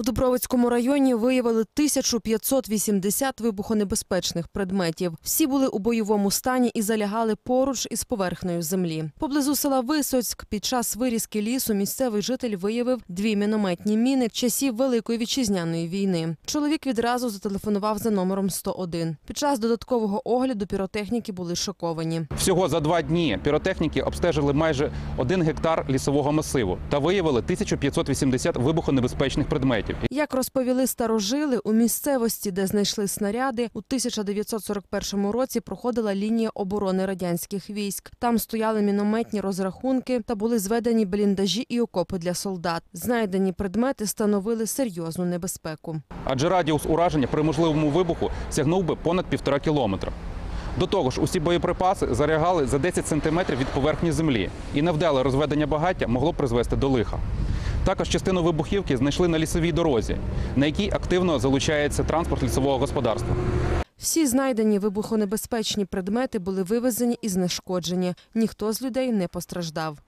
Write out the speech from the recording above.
У Дубровицькому районі виявили 1580 вибухонебезпечних предметів. Всі були у бойовому стані і залягали поруч із поверхнею землі. Поблизу села Висоцьк під час вирізки лісу місцевий житель виявив дві мінометні міни часів Великої вітчизняної війни. Чоловік відразу зателефонував за номером 101. Під час додаткового огляду піротехніки були шоковані. Всього за два дні піротехніки обстежили майже один гектар лісового масиву та виявили 1580 вибухонебезпечних предметів. Як розповіли старожили, у місцевості, де знайшли снаряди, у 1941 році проходила лінія оборони радянських військ. Там стояли мінометні розрахунки та були зведені бліндажі і окопи для солдат. Знайдені предмети становили серйозну небезпеку. Адже радіус ураження при можливому вибуху сягнув би понад півтора кілометра. До того ж, усі боєприпаси зарягали за 10 сантиметрів від поверхні землі, і невдале розведення багаття могло призвести до лиха. Також частину вибухівки знайшли на лісовій дорозі, на якій активно залучається транспорт лісового господарства. Всі знайдені вибухонебезпечні предмети були вивезені і знешкоджені. Ніхто з людей не постраждав.